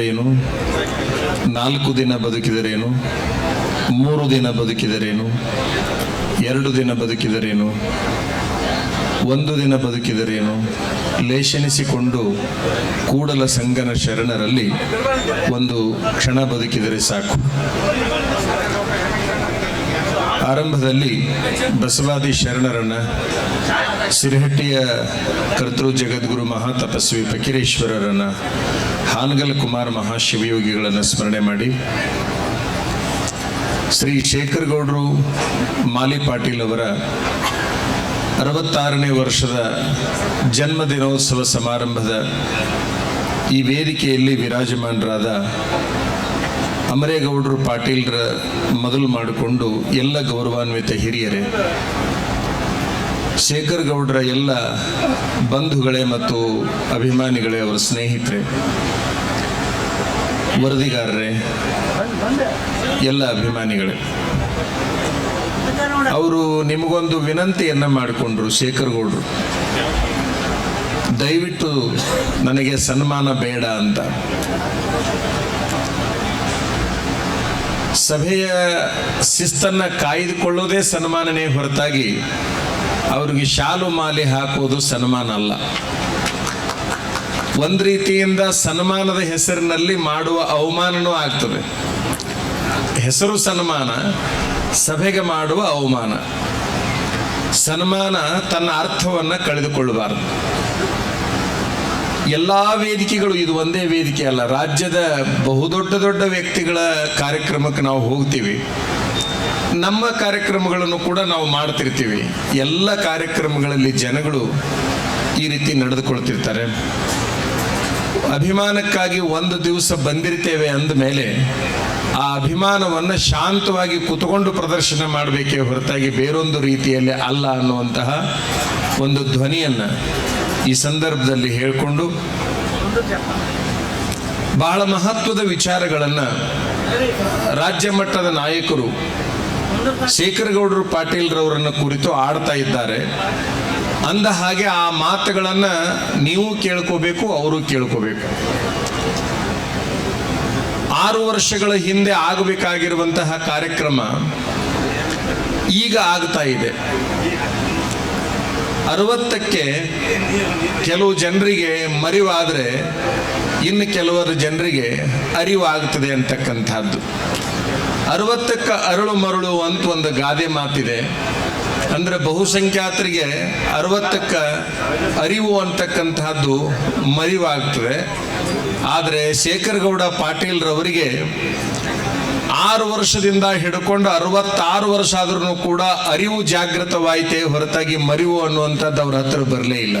ಏನು ನಾಲ್ಕು ದಿನ ಬದುಕಿದರೇನು? ಮೂರು ದಿನ ಬದುಕಿದರೇನು? ಎರಡು ದಿನ ಬದುಕಿದರೇನು? ಒಂದು ದಿನ ಬದುಕಿದರೇನು? ಲೇಷನಿಸಿಕೊಂಡು ಕೂಡಲ ಸಂಗನ ಶರಣರಲ್ಲಿ ಒಂದು ಕ್ಷಣ ಬದುಕಿದರೆ ಸಾಕು. ಆರಂಭದಲ್ಲಿ ಬಸವಾದಿ ಶರಣರನ್ನ ಸಿರಿಹಟ್ಟಿಯ ಕರ್ತೃ ಜಗದ್ಗುರು ಮಹಾ ತಪಸ್ವಿ ಫಕೀರೇಶ್ವರರನ್ನ ಹಾನಗಲ್ ಕುಮಾರ್ ಮಹಾಶಿವಯೋಗಿಗಳನ್ನು ಸ್ಮರಣೆ ಮಾಡಿ ಶ್ರೀ ಶೇಖರ್ ಗೌಡರು ಮಾಲಿ ಪಾಟೀಲ್ ಅವರ ಅರವತ್ತಾರನೇ ವರ್ಷದ ಜನ್ಮ ದಿನೋತ್ಸವ ಸಮಾರಂಭದ ಈ ವೇದಿಕೆಯಲ್ಲಿ ವಿರಾಜಮಾನರಾದ ಅಮರೇಗೌಡರು ಪಾಟೀಲ್ರ ಮೊದಲು ಮಾಡಿಕೊಂಡು ಎಲ್ಲ ಗೌರವಾನ್ವಿತ ಹಿರಿಯರೇ ಶೇಖರ್ ಗೌಡ್ರ ಎಲ್ಲ ಬಂಧುಗಳೇ ಮತ್ತು ಅಭಿಮಾನಿಗಳೇ ಅವರ ಸ್ನೇಹಿತರೆ, ವರದಿಗಾರರೇ, ಎಲ್ಲ ಅಭಿಮಾನಿಗಳೇ. ಅವರು ನಿಮಗೊಂದು ವಿನಂತಿಯನ್ನು ಮಾಡಿಕೊಂಡ್ರು ಶೇಖರ್ ಗೌಡ್ರು ದಯವಿಟ್ಟು ನನಗೆ ಸನ್ಮಾನ ಬೇಡ ಅಂತ. ಸಭೆಯ ಶಿಸ್ತನ್ನು ಕಾಯ್ದುಕೊಳ್ಳೋದೇ ಸನ್ಮಾನನೇ ಹೊರತಾಗಿ ಅವ್ರಿಗೆ ಶಾಲು ಮಾಲೆ ಹಾಕೋದು ಸನ್ಮಾನ ಅಲ್ಲ. ಒಂದು ರೀತಿಯಿಂದ ಸನ್ಮಾನದ ಹೆಸರಿನಲ್ಲಿ ಮಾಡುವ ಅವಮಾನನೂ ಆಗ್ತದೆ. ಹೆಸರು ಸನ್ಮಾನ, ಸಭೆಗೆ ಮಾಡುವ ಅವಮಾನ. ಸನ್ಮಾನ ತನ್ನ ಅರ್ಥವನ್ನ ಕಳೆದುಕೊಳ್ಳಬಾರದು. ಎಲ್ಲಾ ವೇದಿಕೆಗಳು ಇದು ಒಂದೇ ವೇದಿಕೆ ಅಲ್ಲ. ರಾಜ್ಯದ ಬಹುದೊಡ್ಡ ದೊಡ್ಡ ವ್ಯಕ್ತಿಗಳ ಕಾರ್ಯಕ್ರಮಕ್ಕೆ ನಾವು ಹೋಗ್ತೀವಿ. ನಮ್ಮ ಕಾರ್ಯಕ್ರಮಗಳನ್ನು ಕೂಡ ನಾವು ಮಾಡ್ತಿರ್ತೀವಿ. ಎಲ್ಲ ಕಾರ್ಯಕ್ರಮಗಳಲ್ಲಿ ಜನಗಳು ಈ ರೀತಿ ನಡೆದುಕೊಳ್ತಿರ್ತಾರೆ. ಅಭಿಮಾನಕ್ಕಾಗಿ ಒಂದು ದಿವಸ ಬಂದಿರ್ತೇವೆ ಅಂದ ಮೇಲೆ ಆ ಅಭಿಮಾನವನ್ನು ಶಾಂತವಾಗಿ ಕುತ್ಕೊಂಡು ಪ್ರದರ್ಶನ ಮಾಡಬೇಕೇ ಹೊರತಾಗಿ ಬೇರೊಂದು ರೀತಿಯಲ್ಲಿ ಅಲ್ಲ ಅನ್ನುವಂತಹ ಒಂದು ಧ್ವನಿಯನ್ನ ಈ ಸಂದರ್ಭದಲ್ಲಿ ಹೇಳಿಕೊಂಡು ಬಹಳ ಮಹತ್ವದ ವಿಚಾರಗಳನ್ನು ರಾಜ್ಯ ಮಟ್ಟದ ನಾಯಕರು ಶೇಖರಗೌಡರು ಪಾಟೀಲ್ರವರನ್ನ ಕುರಿತು ಆಡ್ತಾ ಇದ್ದಾರೆ. ಅಂದ ಹಾಗೆ ಆ ಮಾತುಗಳನ್ನ ನೀವು ಕೇಳ್ಕೋಬೇಕು, ಅವರು ಕೇಳ್ಕೋಬೇಕು. ಆರು ವರ್ಷಗಳ ಹಿಂದೆ ಆಗಬೇಕಾಗಿರುವಂತಹ ಕಾರ್ಯಕ್ರಮ ಈಗ ಆಗ್ತಾ ಇದೆ. ಅರವತ್ತಕ್ಕೆ ಕೆಲವು ಜನರಿಗೆ ಮರಿವಾದರೆ ಇನ್ನು ಕೆಲವರು ಜನರಿಗೆ ಅರಿವಾಗ್ತದೆ ಅಂತಕ್ಕಂಥದ್ದು. ಅರವತ್ತಕ್ಕ ಅರಳು ಮರಳು ಅಂತ ಒಂದು ಗಾದೆ ಮಾತಿದೆ. ಅಂದ್ರೆ ಬಹುಸಂಖ್ಯಾತರಿಗೆ ಅರವತ್ತಕ್ಕ ಅರಿವು ಅಂತಕ್ಕಂತಹದ್ದು ಮರಿವಾಗ್ತದೆ. ಆದರೆ ಶೇಖರಗೌಡ ಪಾಟೀಲ್ರವರಿಗೆ ಆರು ವರ್ಷದಿಂದ ಹಿಡ್ಕೊಂಡು ಅರವತ್ತಾರು ವರ್ಷ ಆದ್ರೂ ಕೂಡ ಅರಿವು ಜಾಗೃತವಾಯಿತೇ ಹೊರತಾಗಿ ಮರಿವು ಅನ್ನುವಂಥದ್ದು ಅವ್ರ ಹತ್ರ ಬರಲೇ ಇಲ್ಲ.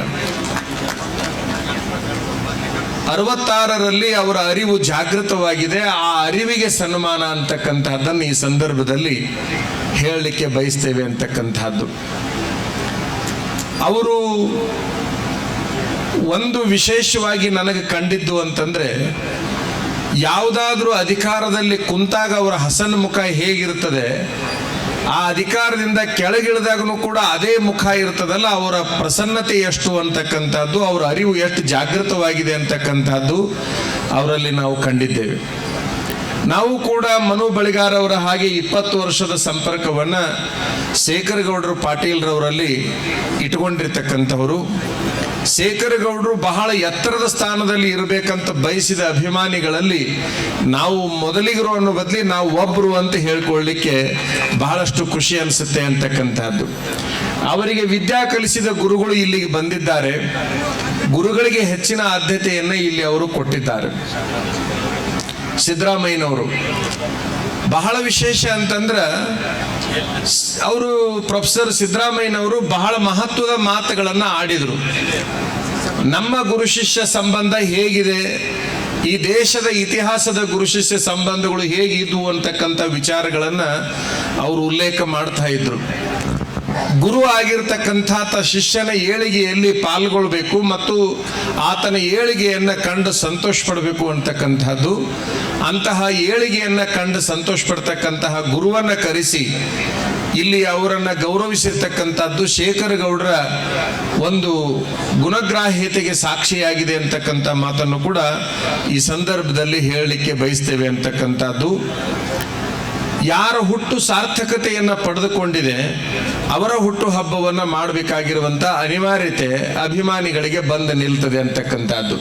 ಅರವತ್ತಾರರಲ್ಲಿ ಅವರ ಅರಿವು ಜಾಗೃತವಾಗಿದೆ. ಆ ಅರಿವಿಗೆ ಸನ್ಮಾನ ಅಂತಕ್ಕಂತಹದ್ದನ್ನು ಈ ಸಂದರ್ಭದಲ್ಲಿ ಹೇಳಲಿಕ್ಕೆ ಬಯಸ್ತೇವೆ ಅಂತಕ್ಕಂತಹದ್ದು. ಅವರು ಒಂದು ವಿಶೇಷವಾಗಿ ನನಗೆ ಕಂಡಿದ್ದು ಅಂತಂದ್ರೆ, ಯಾವುದಾದ್ರೂ ಅಧಿಕಾರದಲ್ಲಿ ಕುಂತಾಗ ಅವರ ಹಸನ್ಮುಖ ಹೇಗಿರುತ್ತದೆ ಆ ಅಧಿಕಾರದಿಂದ ಕೆಳಗಿಳಿದಾಗನು ಕೂಡ ಅದೇ ಮುಖ ಇರ್ತದಲ್ಲ, ಅವರ ಪ್ರಸನ್ನತೆ ಎಷ್ಟು ಅಂತಕ್ಕಂಥದ್ದು, ಅವರ ಅರಿವು ಎಷ್ಟು ಜಾಗೃತವಾಗಿದೆ ಅಂತಕ್ಕಂಥದ್ದು ಅವರಲ್ಲಿ ನಾವು ಕಂಡಿದ್ದೇವೆ. ನಾವು ಕೂಡ ಮನು ಬಳಿಗಾರವರ ಹಾಗೆ ಇಪ್ಪತ್ತು ವರ್ಷದ ಸಂಪರ್ಕವನ್ನ ಶೇಖರಗೌಡರು ಪಾಟೀಲ್ರವರಲ್ಲಿ ಇಟ್ಕೊಂಡಿರ್ತಕ್ಕಂಥವರು ಶೇಖರಗೌಡರು ಬಹಳ ಎತ್ತರದ ಸ್ಥಾನದಲ್ಲಿ ಇರಬೇಕಂತ ಬಯಸಿದ ಅಭಿಮಾನಿಗಳಲ್ಲಿ ನಾವು ಮೊದಲಿಗರು ಅನ್ನೋ ಬದಲಿ ನಾವು ಒಬ್ರು ಅಂತ ಹೇಳ್ಕೊಳ್ಳಿಕ್ಕೆ ಬಹಳಷ್ಟು ಖುಷಿ ಅನಿಸುತ್ತೆ ಅಂತಕ್ಕಂಥದ್ದು. ಅವರಿಗೆ ವಿದ್ಯಾ ಕಲಿಸಿದ ಗುರುಗಳು ಇಲ್ಲಿಗೆ ಬಂದಿದ್ದಾರೆ. ಗುರುಗಳಿಗೆ ಹೆಚ್ಚಿನ ಆದ್ಯತೆಯನ್ನು ಇಲ್ಲಿ ಅವರು ಕೊಟ್ಟಿದ್ದಾರೆ. ಸಿದ್ದರಾಮಯ್ಯನವರು. ಬಹಳ ವಿಶೇಷ ಅಂತಂದ್ರೆ, ಅವರು ಪ್ರೊಫೆಸರ್ ಸಿದ್ದರಾಮಯ್ಯನವರು ಬಹಳ ಮಹತ್ವದ ಮಾತುಗಳನ್ನು ಆಡಿದರು. ನಮ್ಮ ಗುರು ಶಿಷ್ಯ ಸಂಬಂಧ ಹೇಗಿದೆ? ಈ ದೇಶದ ಇತಿಹಾಸದ ಗುರು ಶಿಷ್ಯ ಸಂಬಂಧಗಳು ಹೇಗಿದ್ವು ಅಂತಕ್ಕಂಥ ವಿಚಾರಗಳನ್ನು ಅವರು ಉಲ್ಲೇಖ ಮಾಡ್ತಾ ಇದ್ರು. ಗುರು ಆಗಿರ್ತಕ್ಕಂಥ ಶಿಷ್ಯನ ಏಳಿಗೆಯಲ್ಲಿ ಪಾಲ್ಗೊಳ್ಬೇಕು ಮತ್ತು ಆತನ ಏಳಿಗೆಯನ್ನು ಕಂಡು ಸಂತೋಷ ಪಡಬೇಕು ಅಂತಕ್ಕಂಥದ್ದು. ಅಂತಹ ಏಳಿಗೆಯನ್ನು ಕಂಡು ಸಂತೋಷ ಪಡ್ತಕ್ಕಂತಹ ಗುರುವನ್ನು ಕರೆಸಿ ಇಲ್ಲಿ ಅವರನ್ನು ಗೌರವಿಸಿರ್ತಕ್ಕಂಥದ್ದು ಶೇಖರಗೌಡರ ಒಂದು ಗುಣಗ್ರಾಹ್ಯತೆಗೆ ಸಾಕ್ಷಿಯಾಗಿದೆ ಅಂತಕ್ಕಂಥ ಮಾತನ್ನು ಕೂಡ ಈ ಸಂದರ್ಭದಲ್ಲಿ ಹೇಳಲಿಕ್ಕೆ ಬಯಸ್ತೇವೆ ಅಂತಕ್ಕಂಥದ್ದು. ಯಾರ ಹುಟ್ಟು ಸಾರ್ಥಕತೆಯನ್ನು ಪಡೆದುಕೊಂಡಿದೆ, ಅವರ ಹುಟ್ಟು ಹಬ್ಬವನ್ನ ಮಾಡಬೇಕಾಗಿರುವಂತ ಅನಿವಾರ್ಯತೆ ಅಭಿಮಾನಿಗಳಿಗೆ ಬಂದು ನಿಲ್ತದೆ ಅಂತಕ್ಕಂಥದ್ದು.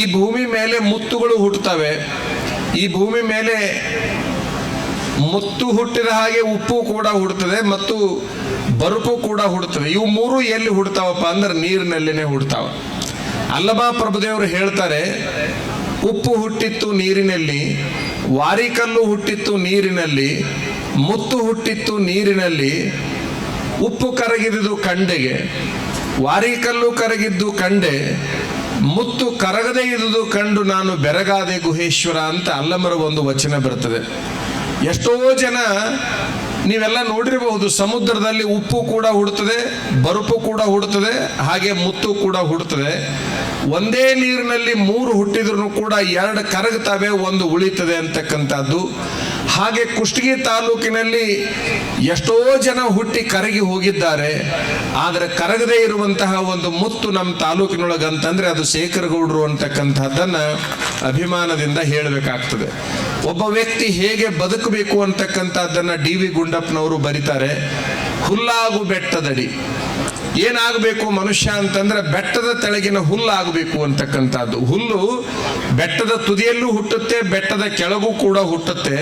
ಈ ಭೂಮಿ ಮೇಲೆ ಮುತ್ತುಗಳು ಹುಟ್ಟುತ್ತವೆ. ಈ ಭೂಮಿ ಮೇಲೆ ಮುತ್ತು ಹುಟ್ಟಿದ ಹಾಗೆ ಉಪ್ಪು ಕೂಡ ಹುಡ್ತದೆ ಮತ್ತು ಬರುಪು ಕೂಡ ಹುಡ್ತದೆ ಇವು ಮೂರು ಎಲ್ಲಿ ಹುಡ್ತಾವಪ್ಪ ಅಂದ್ರೆ ನೀರಿನಲ್ಲಿನೇ ಹುಡ್ತಾವ ಅಲ್ಲಮಾ ಪ್ರಭುದೇವರು ಹೇಳ್ತಾರೆ, ಉಪ್ಪು ಹುಟ್ಟಿತ್ತು ನೀರಿನಲ್ಲಿ ವಾರಿಕಲ್ಲು ಹುಟ್ಟಿತ್ತು ನೀರಿನಲ್ಲಿ, ಮುತ್ತು ಹುಟ್ಟಿತ್ತು ನೀರಿನಲ್ಲಿ, ಉಪ್ಪು ಕರಗಿದುದು ಕಂಡೆಗೆ, ವಾರಿಕಲ್ಲು ಕರಗಿದ್ದು ಕಂಡೆ, ಮುತ್ತು ಕರಗದೇ ಇದ್ದುದು ಕಂಡು ನಾನು ಬೆರಗಾದೆ ಗುಹೇಶ್ವರ ಅಂತ ಅಲ್ಲಮರ ಒಂದು ವಚನ ಬರ್ತದೆ. ಎಷ್ಟೋ ಜನ ನೀವೆಲ್ಲ ನೋಡಿರಬಹುದು, ಸಮುದ್ರದಲ್ಲಿ ಉಪ್ಪು ಕೂಡ ಹುಡುತ್ತದೆ, ಬರುಪು ಕೂಡ ಹುಡುತ್ತದೆ, ಹಾಗೆ ಮುತ್ತು ಕೂಡ ಹುಡುತ್ತದೆ. ಒಂದೇ ನೀರಿನಲ್ಲಿ ಮೂರು ಹುಟ್ಟಿದ್ರು ಕೂಡ ಎರಡು ಕರಗುತ್ತವೆ, ಒಂದು ಉಳಿತದೆ ಅಂತಕ್ಕಂಥದ್ದು. ಹಾಗೆ ಕುಷ್ಟಗಿ ತಾಲೂಕಿನಲ್ಲಿ ಎಷ್ಟೋ ಜನ ಹುಟ್ಟಿ ಕರಗಿ ಹೋಗಿದ್ದಾರೆ. ಆದರೆ ಕರಗದೇ ಇರುವಂತಹ ಒಂದು ಮುತ್ತು ನಮ್ಮ ತಾಲೂಕಿನೊಳಗೆ ಅಂತಂದ್ರೆ ಅದು ಶೇಖರಗೌಡರು ಅಂತಕ್ಕಂಥದ್ದನ್ನು ಅಭಿಮಾನದಿಂದ ಹೇಳಬೇಕಾಗ್ತದೆ. ಒಬ್ಬ ವ್ಯಕ್ತಿ ಹೇಗೆ ಬದುಕಬೇಕು ಅಂತಕ್ಕಂಥದ್ದನ್ನು ಡಿ ವಿ ಗುಂಡಪ್ಪನವರು ಬರೀತಾರೆ. ಹುಲ್ಲಾಗು ಬೆಟ್ಟದಡಿ. ಏನಾಗಬೇಕು ಮನುಷ್ಯ ಅಂತಂದ್ರೆ ಬೆಟ್ಟದ ತೆಳಗಿನ ಹುಲ್ಲಾಗಬೇಕು ಅಂತಕ್ಕಂಥದ್ದು. ಹುಲ್ಲು ಬೆಟ್ಟದ ತುದಿಯಲ್ಲೂ ಹುಟ್ಟುತ್ತೆ, ಬೆಟ್ಟದ ಕೆಳಗೂ ಕೂಡ ಹುಟ್ಟುತ್ತೆ.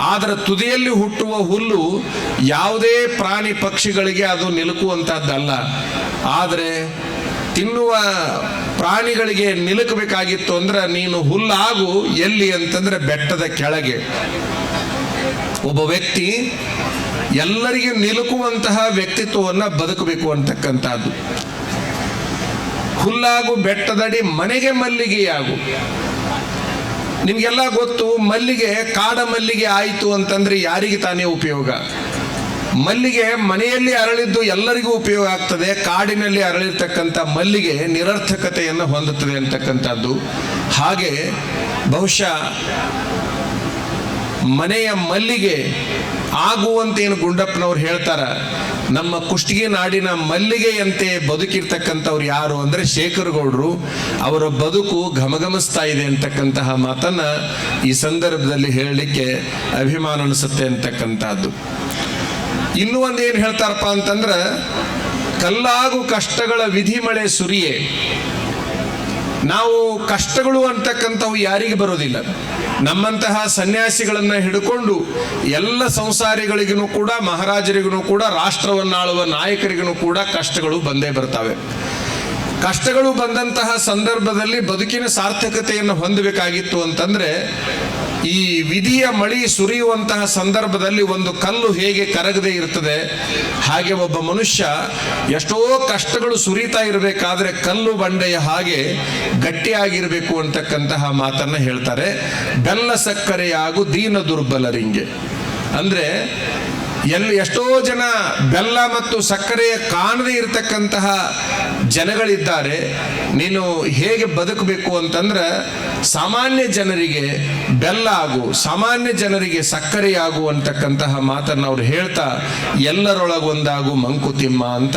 ಆದರೆ ತುದಿಯಲ್ಲಿ ಹುಟ್ಟುವ ಹುಲ್ಲು ಯಾವುದೇ ಪ್ರಾಣಿ ಪಕ್ಷಿಗಳಿಗೆ ಅದು ನಿಲುಕುವಂತಹದ್ದಲ್ಲ ಆದರೆ ತಿನ್ನುವ ಪ್ರಾಣಿಗಳಿಗೆ ನಿಲುಕಬೇಕಾಗಿತ್ತು ಅಂದ್ರೆ ನೀನು ಹುಲ್ಲಾಗು ಎಲ್ಲಿ ಅಂತಂದ್ರೆ ಬೆಟ್ಟದ ಕೆಳಗೆ. ಒಬ್ಬ ವ್ಯಕ್ತಿ ಎಲ್ಲರಿಗೂ ನಿಲುಕುವಂತಹ ವ್ಯಕ್ತಿತ್ವವನ್ನ ಬದುಕಬೇಕು ಅಂತಕ್ಕಂಥದ್ದು. ಹುಲ್ಲಾಗು ಬೆಟ್ಟದಡಿ ಮನೆಗೆ ಮಲ್ಲಿಗೆಯಾಗು ನಿಮ್ಗೆಲ್ಲ ಗೊತ್ತು, ಮಲ್ಲಿಗೆ ಕಾಡ ಮಲ್ಲಿಗೆ ಆಯಿತು ಅಂತಂದ್ರೆ ಯಾರಿಗೆ ತಾನೇ ಉಪಯೋಗ? ಮಲ್ಲಿಗೆ ಮನೆಯಲ್ಲಿ ಅರಳಿದ್ದು ಎಲ್ಲರಿಗೂ ಉಪಯೋಗ ಆಗ್ತದೆ, ಕಾಡಿನಲ್ಲಿ ಅರಳಿರ್ತಕ್ಕಂಥ ಮಲ್ಲಿಗೆ ನಿರರ್ಥಕತೆಯನ್ನು ಹೊಂದುತ್ತದೆ ಅಂತಕ್ಕಂಥದ್ದು. ಹಾಗೆ ಬಹುಶಃ ಮನೆಯ ಮಲ್ಲಿಗೆ ಆಗುವಂತೆ ಏನು ಗುಂಡಪ್ಪನವ್ರು ಹೇಳ್ತಾರ, ನಮ್ಮ ಕುಷ್ಟಗಿ ನಾಡಿನ ಮಲ್ಲಿಗೆಯಂತೆ ಬದುಕಿರ್ತಕ್ಕಂಥವ್ರು ಯಾರು ಅಂದ್ರೆ ಶೇಖರ್ ಗೌಡ್ರು ಅವರ ಬದುಕು ಘಮಘಮಿಸ್ತಾ ಇದೆ ಅಂತಕ್ಕಂತಹ ಮಾತನ್ನ ಈ ಸಂದರ್ಭದಲ್ಲಿ ಹೇಳಲಿಕ್ಕೆ ಅಭಿಮಾನ ಅನಿಸುತ್ತೆ ಅಂತಕ್ಕಂಥದ್ದು. ಇನ್ನೂ ಒಂದು ಏನು ಹೇಳ್ತಾರಪ್ಪ ಅಂತಂದ್ರೆ, ಕಲ್ಲಾಗು ಕಷ್ಟಗಳ ವಿಧಿ ಮಳೆ ಸುರಿಯೇ. ನಾವು ಕಷ್ಟಗಳು ಅಂತಕ್ಕಂಥವು ಯಾರಿಗೆ ಬರೋದಿಲ್ಲ ನಮ್ಮಂತಹ ಸನ್ಯಾಸಿಗಳನ್ನ ಹಿಡ್ಕೊಂಡು ಎಲ್ಲ ಸಂಸಾರಿಗಳಿಗೂ ಕೂಡ ಮಹಾರಾಜರಿಗೂ ಕೂಡ ರಾಷ್ಟ್ರವನ್ನಾಳುವ ನಾಯಕರಿಗೂ ಕೂಡ ಕಷ್ಟಗಳು ಬಂದೇ ಬರ್ತವೆ. ಕಷ್ಟಗಳು ಬಂದಂತಹ ಸಂದರ್ಭದಲ್ಲಿ ಬದುಕಿನ ಸಾರ್ಥಕತೆಯನ್ನು ಹೊಂದಬೇಕಾಗಿತ್ತು ಅಂತಂದ್ರೆ, ಈ ವಿಧಿಯ ಮಳಿ ಸುರಿಯುವಂತಹ ಸಂದರ್ಭದಲ್ಲಿ ಒಂದು ಕಲ್ಲು ಹೇಗೆ ಕರಗದೆ ಇರ್ತದೆ, ಹಾಗೆ ಒಬ್ಬ ಮನುಷ್ಯ ಎಷ್ಟೋ ಕಷ್ಟಗಳು ಸುರಿತಾ ಇರಬೇಕಾದ್ರೆ ಕಲ್ಲು ಬಂಡೆಯ ಹಾಗೆ ಗಟ್ಟಿಯಾಗಿರಬೇಕು ಅಂತಕ್ಕಂತಹ ಮಾತನ್ನ ಹೇಳ್ತಾರೆ. ಬೆಲ್ಲ ಸಕ್ಕರೆಯಾಗು ದೀನ ದುರ್ಬಲರಿಂಗೆ ಅಂದ್ರೆ ಎಲ್ಲಿ ಎಷ್ಟೋ ಜನ ಬೆಲ್ಲ ಮತ್ತು ಸಕ್ಕರೆಯ ಕಾಣದೇ ಇರತಕ್ಕಂತಹ ಜನಗಳಿದ್ದಾರೆ. ನೀನು ಹೇಗೆ ಬದುಕಬೇಕು ಅಂತಂದ್ರೆ, ಸಾಮಾನ್ಯ ಜನರಿಗೆ ಬೆಲ್ಲ ಆಗು, ಸಾಮಾನ್ಯ ಜನರಿಗೆ ಸಕ್ಕರೆ ಆಗು ಅಂತಕ್ಕಂತಹ ಮಾತನ್ನು ಅವ್ರು ಹೇಳ್ತಾ, ಎಲ್ಲರೊಳಗೊಂದಾಗು ಮಂಕುತಿಮ್ಮ ಅಂತ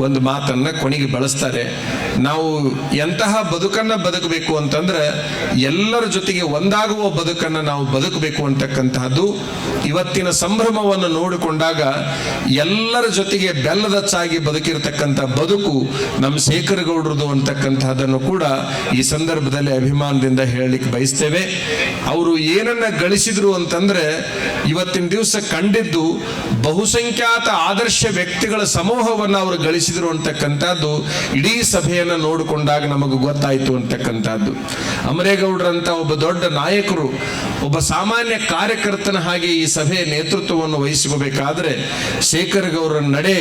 ಒಂದು ಮಾತನ್ನ ಕೊನೆಗೆ ಬಳಸ್ತಾರೆ. ನಾವು ಎಂತಹ ಬದುಕನ್ನು ಬದುಕಬೇಕು ಅಂತಂದ್ರೆ, ಎಲ್ಲರ ಜೊತೆಗೆ ಒಂದಾಗುವ ಬದುಕನ್ನು ನಾವು ಬದುಕಬೇಕು ಅಂತಕ್ಕಂತಹದ್ದು ಇವತ್ತಿನ ಸಂಭ್ರಮವನ್ನು ನೋಡಿಕೊಂಡಾಗ ಎಲ್ಲರ ಜೊತೆಗೆ ಬೆಲ್ಲದಚ್ಚಾಗಿ ಬದುಕಿರತಕ್ಕಂಥ ಬದುಕು ನಮ್ಮ ಶೇಖರಗೌಡರದು ಅಂತಕ್ಕಂತಹದನ್ನು ಕೂಡ ಈ ಸಂದರ್ಭದಲ್ಲಿ ಅಭಿಮಾನದಿಂದ ಹೇಳಲಿಕ್ಕೆ ಬಯಸ್ತೇವೆ. ಅವರು ಏನನ್ನ ಗಳಿಸಿದ್ರು ಅಂತಂದ್ರೆ ಇವತ್ತಿನ ದಿವಸ ಕಂಡಿದ್ದು ಬಹುಸಂಖ್ಯಾತ ಆದರ್ಶ ವ್ಯಕ್ತಿಗಳ ಸಮೂಹವನ್ನು ಅವರು ಗಳಿಸಿದ್ರು ಅಂತಕ್ಕಂಥದ್ದು ಇಡೀ ಸಭೆಯನ್ನು ನೋಡಿಕೊಂಡಾಗ ನಮಗೆ ಗೊತ್ತಾಯಿತು ಅಂತಕ್ಕಂಥದ್ದು. ಅಮರೇಗೌಡರಂತ ಒಬ್ಬ ದೊಡ್ಡ ನಾಯಕರು, ಒಬ್ಬ ಸಾಮಾನ್ಯ ಕಾರ್ಯಕರ್ತನ ಹಾಗೆ ಈ ಸಭೆಯ ನೇತೃತ್ವವನ್ನು ವಹಿಸಿಕೋಬೇಕಾದ್ರೆ ಶೇಖರ್ ಗೌರ ನಡೆ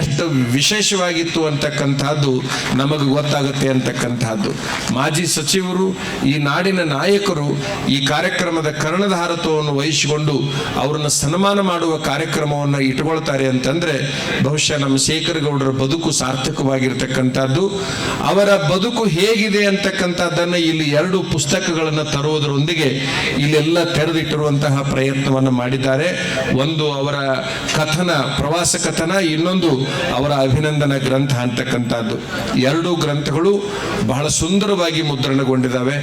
ಎಷ್ಟು ವಿಶೇಷವಾಗಿತ್ತು ಅಂತಕ್ಕಂಥದ್ದು ನಮಗೆ ಗೊತ್ತಾಗುತ್ತೆ ಅಂತಕ್ಕಂಥದ್ದು. ಮಾಜಿ ಸಚಿವರು, ಈ ನಾಡಿನ ನಾಯಕರು ಈ ಕಾರ್ಯಕ್ರಮದ ಕರ್ಣಧಾರತ್ವವನ್ನು ವಹಿಸಿಕೊಂಡು ಅವರನ್ನು ಸನ್ಮಾನ ಮಾಡುವ ಕಾರ್ಯಕ್ರಮವನ್ನು ಇಟ್ಕೊಳ್ತಾರೆ ಅಂತಂದ್ರೆ ಬಹುಶಃ ನಮ್ಮ ಶೇಖರ್ ಗೌಡರ ಬದುಕು ಸಾರ್ಥಕವಾಗಿರ್ತಕ್ಕಂಥದ್ದು. ಅವರ ಬದುಕು ಹೇಗಿದೆ ಅಂತಕ್ಕಂಥದ್ದನ್ನು ಇಲ್ಲಿ ಎರಡು ಪುಸ್ತಕಗಳನ್ನು ತರುವುದರೊಂದಿಗೆ ಇಲ್ಲೆಲ್ಲ ತೆರೆದಿಟ್ಟಿರುವಂತಹ ಪ್ರಯತ್ನವನ್ನು ಮಾಡಿದ್ದಾರೆ. ಒಂದು ಅವರ ಕಥನ, ಪ್ರವಾಸ ಕಥನ, ಇನ್ನೊಂದು ಅವರ ಅಭಿನಂದನ ಗ್ರಂಥ ಅಂತಕ್ಕಂಥದ್ದು. ಎರಡೂ ಗ್ರಂಥಗಳು ಬಹಳ ಸುಂದರವಾಗಿ ಮುದ್ರಣಗೊಂಡಿದ್ದಾವೆ,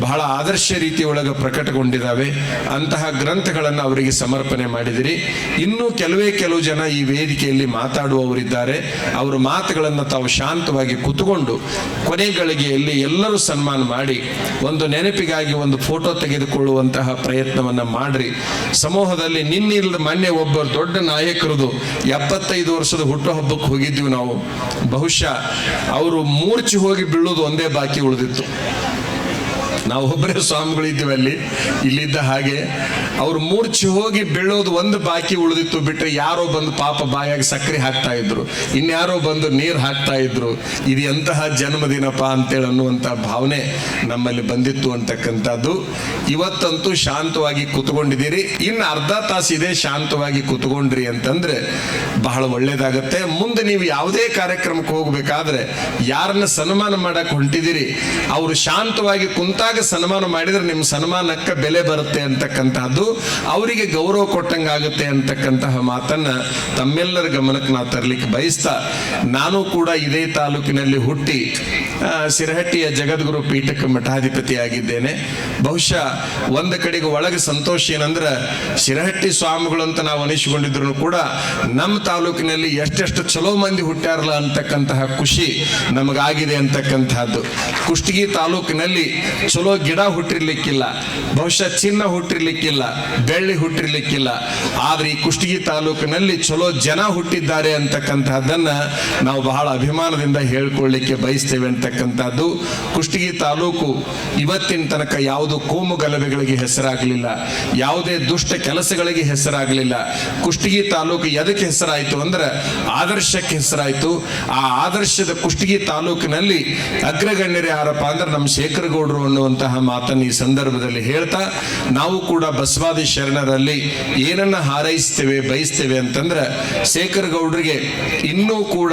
ಬಹಳ ಆದರ್ಶ ರೀತಿಯೊಳಗೆ ಪ್ರಕಟಗೊಂಡಿದ್ದಾವೆ. ಅಂತಹ ಗ್ರಂಥಗಳನ್ನು ಅವರಿಗೆ ಸಮರ್ಪಣೆ ಮಾಡಿದಿರಿ. ಇನ್ನೂ ಕೆಲವೇ ಕೆಲವು ಜನ ಈ ವೇದಿಕೆಯಲ್ಲಿ ಮಾತಾಡುವವರಿದ್ದಾರೆ. ಅವರ ಮಾತುಗಳನ್ನು ತಾವು ಶಾಂತವಾಗಿ ಕುತ್ಕೊಂಡು ಕೊನೆ ಗಳಿಗೆಯಲ್ಲಿ ಎಲ್ಲರೂ ಸನ್ಮಾನ ಮಾಡಿ ಒಂದು ನೆನಪಿಗಾಗಿ ಒಂದು ಫೋಟೋ ತೆಗೆದುಕೊಳ್ಳುವಂತಹ ಪ್ರಯತ್ನವನ್ನು ಮಾಡ್ರಿ. ಸಮೂಹದಲ್ಲಿ ನಿನ್ನಿಲ್ಲದ ಮೊನ್ನೆ ಒಬ್ಬ ದೊಡ್ಡ ನಾಯಕರದು ಎಪ್ಪತ್ತೈದು ವರ್ಷದ ಹುಟ್ಟುಹಬ್ಬಕ್ಕೆ ಹೋಗಿದ್ವಿ ನಾವು. ಬಹುಶಃ ಅವರು ಮೂರ್ಛೆ ಹೋಗಿ ಬೀಳೋದು ಒಂದೇ ಬಾಕಿ ಉಳಿದಿತ್ತು. ನಾವು ಒಬ್ಬರೇ ಸ್ವಾಮಿಗಳು ಇದ್ದೀವಿ ಅಲ್ಲಿ. ಇಲ್ಲಿದ್ದ ಹಾಗೆ. ಅವ್ರು ಮೂರ್ಛೆ ಹೋಗಿ ಬೀಳೋದು ಒಂದು ಬಾಕಿ ಉಳಿದಿತ್ತು ಬಿಟ್ಟರೆ ಯಾರೋ ಬಂದು ಪಾಪ ಬಾಯಾಗಿ ಸಕ್ಕರೆ ಹಾಕ್ತಾ ಇದ್ರು. ಇನ್ಯಾರೋ ಬಂದು ನೀರು ಹಾಕ್ತಾ ಇದ್ರು. ಇದು ಎಂತಹ ಜನ್ಮದಿನಪ್ಪ ಅಂತೇಳಿ ಅನ್ನುವಂಥ ಭಾವನೆ ನಮ್ಮಲ್ಲಿ ಬಂದಿತ್ತು ಅಂತಕ್ಕಂಥದ್ದು. ಇವತ್ತಂತೂ ಶಾಂತವಾಗಿ ಕೂತ್ಕೊಂಡಿದ್ದೀರಿ. ಇನ್ನು ಅರ್ಧ ತಾಸು ಇದೆ ಶಾಂತವಾಗಿ ಕೂತ್ಕೊಂಡ್ರಿ ಅಂತಂದ್ರೆ ಬಹಳ ಒಳ್ಳೇದಾಗತ್ತೆ. ಮುಂದೆ ನೀವು ಯಾವುದೇ ಕಾರ್ಯಕ್ರಮಕ್ಕೆ ಹೋಗ್ಬೇಕಾದ್ರೆ ಯಾರನ್ನ ಸನ್ಮಾನ ಮಾಡಕ್ ಹೊಂಟಿದ್ದೀರಿ, ಅವರು ಶಾಂತವಾಗಿ ಕುಂತಾಗ ಸನ್ಮಾನ ಮಾಡಿದ್ರೆ ನಿಮ್ಮ ಸನ್ಮಾನಕ್ಕೆ ಬೆಲೆ ಬರುತ್ತೆ ಅಂತಕ್ಕಂತಹದ್ದು, ಅವರಿಗೆ ಗೌರವ ಕೊಟ್ಟಂಗೆ ಆಗುತ್ತೆ ಅಂತಕ್ಕಂತಹ ಮಾತನ್ನ ತಮ್ಮೆಲ್ಲರ ಗಮನಕ್ಕೆ ನಾ ತರಲಿಕ್ಕೆ ಬಯಸ್ತಾ, ನಾನು ಕೂಡ ಇದೇ ತಾಲೂಕಿನಲ್ಲಿ ಹುಟ್ಟಿ ಸಿರಹಟ್ಟಿಯ ಜಗದ್ಗುರು ಪೀಠಕ್ಕೆ ಮಠಾಧಿಪತಿಯಾಗಿದ್ದೇನೆ. ಬಹುಶಃ ಒಂದು ಕಡೆಗೆ ಒಳಗೆ ಸಂತೋಷ ಏನಂದ್ರೆ ಶಿರಹಟ್ಟಿ ಸ್ವಾಮಿಗಳು ಅಂತ ನಾವು ಅನಿಸಿಕೊಂಡಿದ್ರು ಕೂಡ ನಮ್ಮ ತಾಲೂಕಿನಲ್ಲಿ ಎಷ್ಟೆಷ್ಟು ಚಲೋ ಮಂದಿ ಹುಟ್ಟ್ಯಾರಲ್ಲ ಅಂತಕ್ಕಂತಹ ಖುಷಿ ನಮಗಾಗಿದೆ ಅಂತಕ್ಕಂತಹದ್ದು. ಕುಷ್ಟಗಿ ತಾಲೂಕಿನಲ್ಲಿ ಗಿಡ ಹುಟ್ಟಿರ್ಲಿಕ್ಕಿಲ್ಲ, ಬಹುಶಃ ಚಿನ್ನ ಹುಟ್ಟಿರ್ಲಿಕ್ಕಿಲ್ಲ, ಬೆಳ್ಳಿ ಹುಟ್ಟಿರ್ಲಿಕ್ಕಿಲ್ಲ, ಆದ್ರೆ ಈ ಕುಷ್ಟಗಿ ತಾಲೂಕಿನಲ್ಲಿ ಚಲೋ ಜನ ಹುಟ್ಟಿದ್ದಾರೆ ಅಂತಕ್ಕಂತಹದ್ದನ್ನ ನಾವು ಬಹಳ ಅಭಿಮಾನದಿಂದ ಹೇಳ್ಕೊಳ್ಳಿಕ್ಕೆ ಬಯಸ್ತೇವೆ ಅಂತಕ್ಕಂಥದ್ದು. ಕುಷ್ಟಗಿ ತಾಲೂಕು ಇವತ್ತಿನ ತನಕ ಯಾವುದು ಕೋಮು ಗಲಭೆಗಳಿಗೆ ಹೆಸರಾಗಲಿಲ್ಲ, ಯಾವುದೇ ದುಷ್ಟ ಕೆಲಸಗಳಿಗೆ ಹೆಸರಾಗಲಿಲ್ಲ. ಕುಷ್ಟಗಿ ತಾಲೂಕು ಎದಕ್ಕೆ ಹೆಸರಾಯಿತು ಅಂದ್ರೆ ಆದರ್ಶಕ್ಕೆ ಹೆಸರಾಯಿತು. ಆ ಆದರ್ಶದ ಕುಷ್ಟಗಿ ತಾಲೂಕಿನಲ್ಲಿ ಅಗ್ರಗಣ್ಯರು ಯಾರಪ್ಪ ಅಂದ್ರೆ ನಮ್ಮ ಶೇಖರ ಗೌಡರು ಅನ್ನುವಂತಹ ಮಾತನ್ನು ಈ ಸಂದರ್ಭದಲ್ಲಿ ಹೇಳ್ತಾ ನಾವು ಕೂಡ ಬಸವಾದಿ ಶರಣರಲ್ಲಿ ಏನನ್ನ ಹಾರೈಸ್ತೇವೆ ಬಯಸ್ತೇವೆ ಅಂತಂದ್ರೆ ಶೇಖರ್ ಗೌಡರಿಗೆ ಇನ್ನೂ ಕೂಡ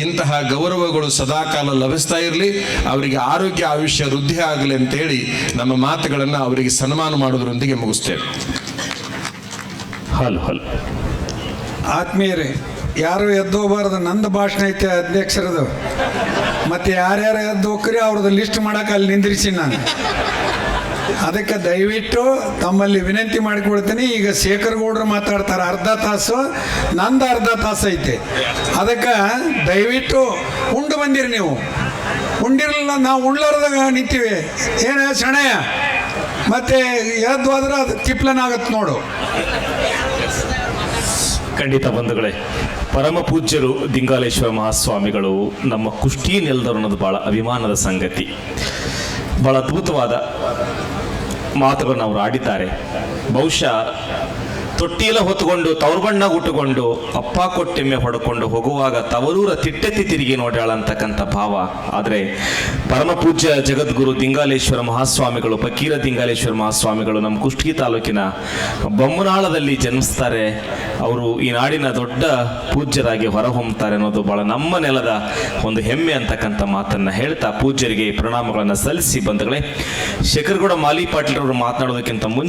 ಇಂತಹ ಗೌರವಗಳು ಸದಾಕಾಲ ಲಭಿಸ್ತಾ ಇರಲಿ ಅವರಿಗೆ ಆರೋಗ್ಯ ಆಯುಷ್ಯ ವೃದ್ಧಿ ಆಗಲಿ ಅಂತೇಳಿ ನಮ್ಮ ಮಾತುಗಳನ್ನು ಅವರಿಗೆ ಸನ್ಮಾನ ಮಾಡೋದ್ರೊಂದಿಗೆ ಮುಗಿಸ್ತೇವೆ. Hello hello. ಆತ್ಮೀಯರೇ ಯಾರು ಎದ್ದು ಹೋಗಬಾರ್ದು ನಂದು ಭಾಷಣ ಐತೆ ಅಧ್ಯಕ್ಷರದು. ಮತ್ತೆ ಯಾರ್ಯಾರು ಎದ್ದು ಹೋಗ್ರಿ ಅವ್ರದ್ದು ಲಿಸ್ಟ್ ಮಾಡಕ್ಕೆ ಅಲ್ಲಿ ನಿಂದ್ರಿಸಿ ನಾನು. ಅದಕ್ಕೆ ದಯವಿಟ್ಟು ತಮ್ಮಲ್ಲಿ ವಿನಂತಿ ಮಾಡಿಕೊಳ್ತೀನಿ ಈಗ ಶೇಖರ್ ಗೌಡ್ರು ಮಾತಾಡ್ತಾರೆ ಅರ್ಧ ತಾಸು, ನಂದು ಅರ್ಧ ತಾಸು ಐತೆ. ಅದಕ್ಕೆ ದಯವಿಟ್ಟು ಉಂಡು ಬಂದಿರಿ ನೀವು. ಉಂಡಿರಲಿಲ್ಲ, ನಾವು ಉಂಡ್ಲಾರ್ದಾಗ ನಿಂತೀವಿ. ಏನ ಶಣಯ್ಯ ಮತ್ತೆ ಎದ್ದು ಹೋದ್ರೆ ಅದು ತಿಪ್ಲನಾಗತ್ತೆ ನೋಡು. ಖಂಡಿತ ಬಂಧುಗಳೇ, ಪರಮ ಪೂಜ್ಯರು ದಿಂಗಾಲೇಶ್ವರ ಮಹಾಸ್ವಾಮಿಗಳು, ನಮ್ಮ ಕುಷ್ಟಿ ನೆಲದವರು ಅನ್ನೋದು ಬಹಳ ಅಭಿಮಾನದ ಸಂಗತಿ. ಬಹಳ ಅದ್ಭುತವಾದ ಮಾತುಗಳನ್ನು ಅವರು ಆಡಿದ್ದಾರೆ. ಬಹುಶಃ ತೊಟ್ಟಿಲ ಹೊತ್ತುಕೊಂಡು ತವರು ಬಣ್ಣ ಉಟ್ಟುಕೊಂಡು, ಅಪ್ಪ ಕೊಟ್ಟೆಮ್ಮೆ ಹೊಡ್ಕೊಂಡು ಹೋಗುವಾಗ ತವರೂರ ತಿಟ್ಟೆತ್ತಿ ತಿರುಗಿ ನೋಡ್ಯಾಳ ಅಂತಕ್ಕಂಥ ಭಾವ. ಆದರೆ ಪರಮ ಪೂಜ್ಯ ಜಗದ್ಗುರು ದಿಂಗಾಲೇಶ್ವರ ಮಹಾಸ್ವಾಮಿಗಳು, ಫಕೀರ ದಿಂಗಾಲೇಶ್ವರ ಮಹಾಸ್ವಾಮಿಗಳು ನಮ್ಮ ಕುಷ್ಟಗಿ ತಾಲೂಕಿನ ಬೊಮ್ಮನಾಳದಲ್ಲಿ ಜನ್ಮಿಸ್ತಾರೆ ಅವರು ಈ ನಾಡಿನ ದೊಡ್ಡ ಪೂಜ್ಯರಾಗಿ ಹೊರಹೊಮ್ಮುತ್ತಾರೆ ಅನ್ನೋದು ಬಹಳ ನಮ್ಮ ನೆಲದ ಒಂದು ಹೆಮ್ಮೆ ಅಂತಕ್ಕಂಥ ಮಾತನ್ನ ಹೇಳ್ತಾ ಪೂಜ್ಯರಿಗೆ ಪ್ರಣಾಮಗಳನ್ನು ಸಲ್ಲಿಸಿ ಬಂದಗಳೇ ಶೇಖರ್ಗೌಡ, ಮಾಲಿ ಪಾಟೀಲ್ ಅವರು ಮಾತನಾಡೋದಕ್ಕಿಂತ ಮುಂಚೆ